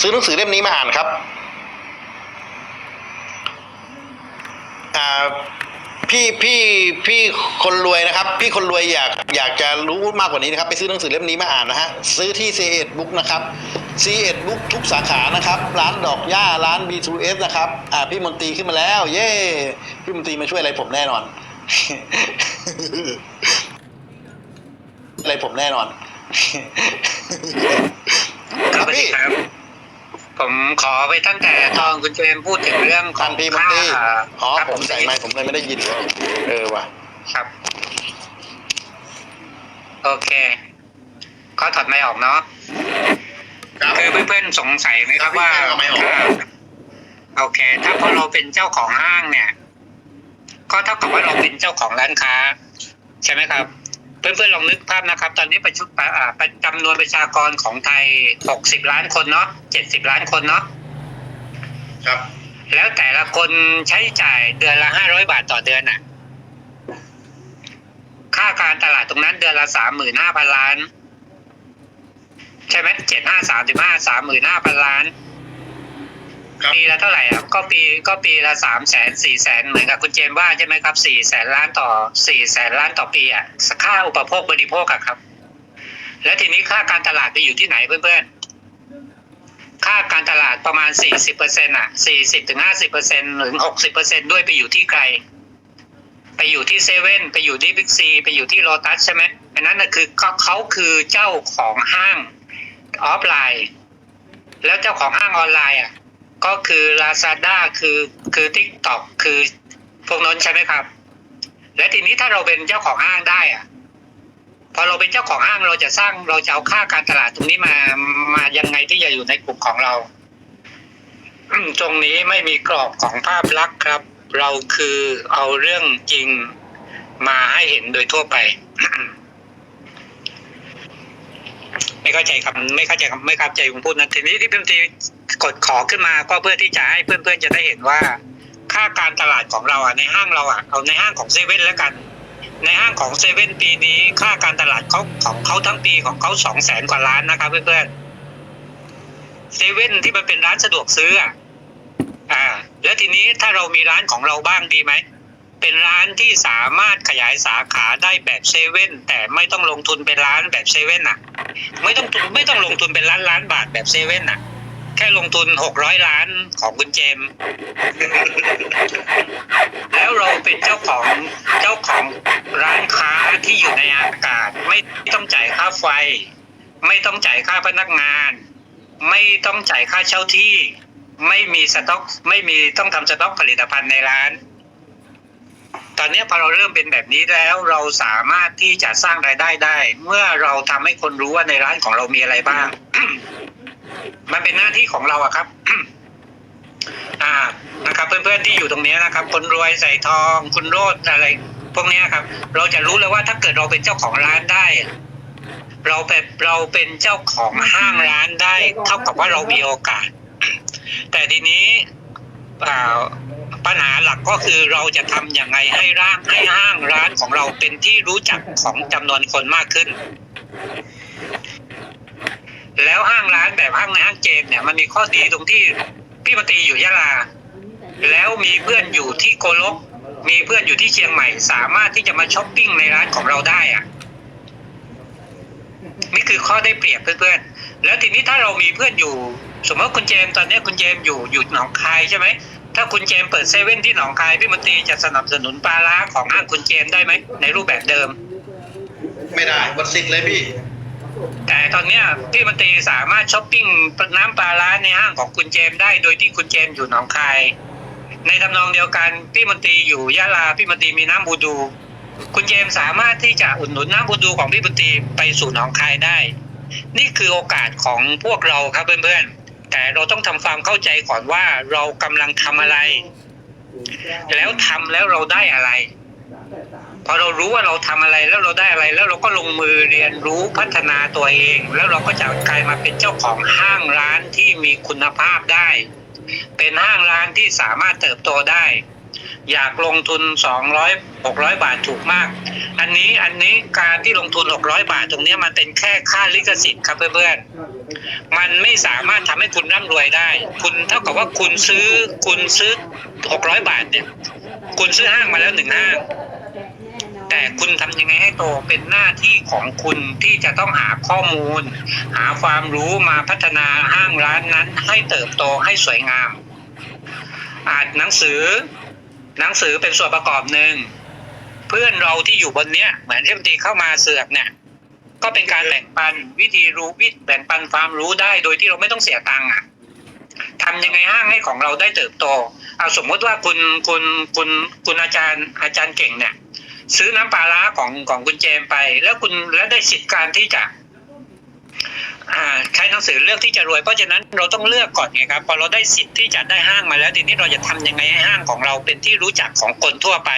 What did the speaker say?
ซื้อหนังสือเล่มนี้มาอ่านครับอ่าพี่พี่พี่คนรวยนะครับ พี่คนรวยอยากอยากจะรู้มากกว่านี้นะครับ ไปซื้อหนังสือเล่มนี้มาอ่านนะฮะซื้อที่ c 1 Book นะครับ c 1 Book ทุกสาขานะครับ ร้านดอกหญ้าร้าน B2S นะครับ อ่าพี่มนตรีขึ้นมาแล้ว เย้พี่มนตรีมาช่วยอะไรผมแน่นอน อะไรผมแน่นอน ครับพี่ ผมขอไปตั้งแต่ตอนคุณเจมส์พูดถึงเรื่องขทัองนพี่มนตรีค่าอ๋อครับผมใส่ไมค์ผมเลยไม่ได้ยินเลยเออว่ะ ครับ โอเคก็ถอดไมค์ออกเนาะ ครับ คือเพื่อนๆสงสัยไหมครับครับว่าพี่เอาไมค์ออก โอเค ถ้าพอเราเป็นเจ้าของห้างเนี่ย ก็เท่ากับว่าเราเป็นเจ้าของร้านค้า ใช่ไหมครับ เพื่อนๆลองนึกภาพนะครับ ตอนนี้ประชุมอ่าประจำนวนประชากรของไทยหกสิบล้านคนเนาะเจ็ดสิบล้านคนเนาะครับ แล้วแต่ละคนใช้จ่ายเดือนละห้าร้อยบาทต่อเดือนน่ะค่าการตลาดตรงนั้นเดือนละสามหมื่นห้าพันล้าน ใช่ไหมเจ็ดห้าสามสิบห้าสามหมื่นห้าพันล้านครับ ปีละเท่าไหร่อะก็ปีก็ปีละสามแสนสี่แสนเหมือนกับคุณเจมว่าใช่ไหมครับสี่แสนล้านต่อสี่แสนล้านต่อปีอะค่าอุปโภคบริโภคอะครับ แล้วทีนี้ค่าการตลาดไปอยู่ที่ไหนเพื่อนๆ ค่าการตลาดประมาณสี่สิบเปอร์เซ็นต์อะสี่สิบถึงห้าสิบเปอร์เซ็นต์ถึงหกสิบเปอร์เซ็นต์ด้วยไปอยู่ที่ใคร ไปอยู่ที่เซเว่นไปอยู่ที่บิ๊กซีไปอยู่ที่โลตัสใช่ไหมอันนั้นน่ะคือเขาเขาคือเจ้าของห้างออฟไลน์ แล้วเจ้าของห้างออนไลน์อะ ก็คือ Lazada คือคือ TikTok คือพวกนั้นใช่ไหมครับ และทีนี้ถ้าเราเป็นเจ้าของห้างได้อะพอเราเป็นเจ้าของห้างเราจะสร้างเราจะเอาค่าการตลาดตรงนี้มามายังไงที่จะอยู่ในกลุ่มของเราตรงนี้ไม่มีกรอบของภาพลักษณ์ครับ เราคือเอาเรื่องจริงมาให้เห็นโดยทั่วไป ไม่เข้าใจครับไม่เข้าใจครับไม่เข้าใจผมพูดนะทีนี้ที่เพื่อนทีกดขอขึ้นมาก็เพื่อที่จะให้เพื่อนๆจะได้เห็นว่า ค่าการตลาดของเราอะในห้างเราอะเอาในห้างของเซเว่นแล้วกัน ในห้างของเซเว่นปีนี้ ค่าการตลาดเขาของเขาทั้งปีของเขาสองแสนกว่าล้านนะครับเพื่อนๆเซเว่นที่มันเป็นร้านสะดวกซื้ออะอ่า แล้วทีนี้ถ้าเรามีร้านของเราบ้างดีไหม เป็นร้านที่สามารถขยายสาขาได้แบบเซเว่นแต่ไม่ต้องลงทุนเป็นร้านแบบเซเว่นอะ ไม่ต้องไม่ต้องลงทุนเป็นล้านล้านบาทแบบเซเว่นอะ แค่ลงทุนหกร้อยล้านของคุณเจมส์แล้วเราเป็นเจ้าของเจ้าของร้านค้าที่อยู่ในอากาศ ไม่ต้องจ่ายค่าไฟ ไม่ต้องจ่ายค่าพนักงาน ไม่ต้องจ่ายค่าเช่าที่ ไม่มีสต็อกไม่มีต้องทำสต็อกผลิตภัณฑ์ในร้าน อนนี้พอเราเริ่มเป็นแบบนี้แล้วเราสามารถที่จะสร้างรายได้ได้ เมื่อเราทำให้คนรู้ว่าในร้านของเรามีอะไรบ้าง มันเป็นหน้าที่ของเราอะครับอ่านะครับ เพื่อนๆที่อยู่ตรงนี้นะครับ คนรวยใส่ทอง คุณโรดอะไร พวกนี้ครับ เราจะรู้เลยว่าถ้าเกิดเราเป็นเจ้าของร้านได้ เราเป็นเราเป็นเจ้าของห้างร้านได้ เท่ากับว่าเรามีโอกาส แต่ทีนี้อ่า ปัญหาหลักก็คือเราจะทำอย่างไงให้ร่างให้ห้างร้านของเราเป็นที่รู้จักของจำนวนคนมากขึ้น แล้วห้างร้านแบบห้างในห้างเจนเนี่ยมันมีข้อดีตรงที่พี่มนตรีอยู่ยะลา แล้วมีเพื่อนอยู่ที่โกลก มีเพื่อนอยู่ที่เชียงใหม่ สามารถที่จะมาช้อปปิ้งในร้านของเราได้อะนี่คือข้อได้เปรียบเพื่อนๆ แล้วทีนี้ถ้าเรามีเพื่อนอยู่ สมมติว่าคุณเจมตอนนี้คุณเจมอยู่อยู่หนองคายใช่ไหม ถ้าคุณเจมส์เปิดเซเว่นที่หนองคายพี่มนตรีจะสนับสนุนปลาร้าของห้างคุณเจมส์ได้ไหมในรูปแบบเดิม ไม่ได้วัดสิทธิ์เลยพี่ แต่ตอนเนี้ยพี่มนตรีสามารถช้อปปิ้งน้ำปลาร้าในห้างของคุณเจมส์ได้โดยที่คุณเจมส์อยู่หนองคาย ในทำนองเดียวกันพี่มนตรีอยู่ยะลาพี่มนตรีมีน้ำบูดู คุณเจมส์สามารถที่จะอุดหนุนน้ำบูดูของพี่มนตรีไปสู่หนองคายได้ นี่คือโอกาสของพวกเราครับเพื่อนๆ แต่เราต้องทำความเข้าใจก่อนว่าเรากำลังทำอะไร แล้วทำแล้วเราได้อะไรพอเรารู้ว่าเราทำอะไรแล้วเราได้อะไร แล้วเราก็ลงมือเรียนรู้พัฒนาตัวเอง แล้วเราก็จะกลายมาเป็นเจ้าของห้างร้านที่มีคุณภาพได้ เป็นห้างร้านที่สามารถเติบโตได้ อยากลงทุนสองร้อยหกร้อยบาทถูกมาก อันนี้อันนี้การที่ลงทุนหกร้อยบาทตรงนี้มันเป็นแค่ค่าลิขสิทธิ์ครับเพื่อนๆมันไม่สามารถทำให้คุณร่ำรวยได้ คุณเท่ากับว่าคุณซื้อคุณซื้อหกร้อยบาทเนี่ย คุณซื้อห้างมาแล้วหนึ่งห้างแต่คุณทำยังไงให้โตเป็นหน้าที่ของคุณที่จะต้องหาข้อมูล หาความรู้มาพัฒนาห้างร้านนั้น ให้เติบโตให้สวยงาม อ่านหนังสือ หนังสือเป็นส่วนประกอบหนึ่งเพื่อนเราที่อยู่บนเนี้ยเหมือนที่ตีเข้ามาเสือกเนี่ย ก็เป็นการแบ่งปันวิธีรู้วิแบ่งปันความรู้ได้โดยที่เราไม่ต้องเสียตังค์อะทำยังไงห้างให้ของเราได้เติบโต เอาสมมติว่าคุณคุณคุณคุณอาจารย์อาจารย์เก่งเนี่ย ซื้อน้ำปลาร้าของของคุณเจมไป แล้วคุณแล้วได้สิทธิ์การที่จะ ใช้หนังสือเลือกที่จะรวยเพราะฉะนั้นเราต้องเลือกก่อนไงครับพอเราได้สิทธิ์ที่จะได้ห้างมาแล้วทีนี้เราจะทำยังไงให้ห้างของเราเป็นที่รู้จักของคนทั่วไป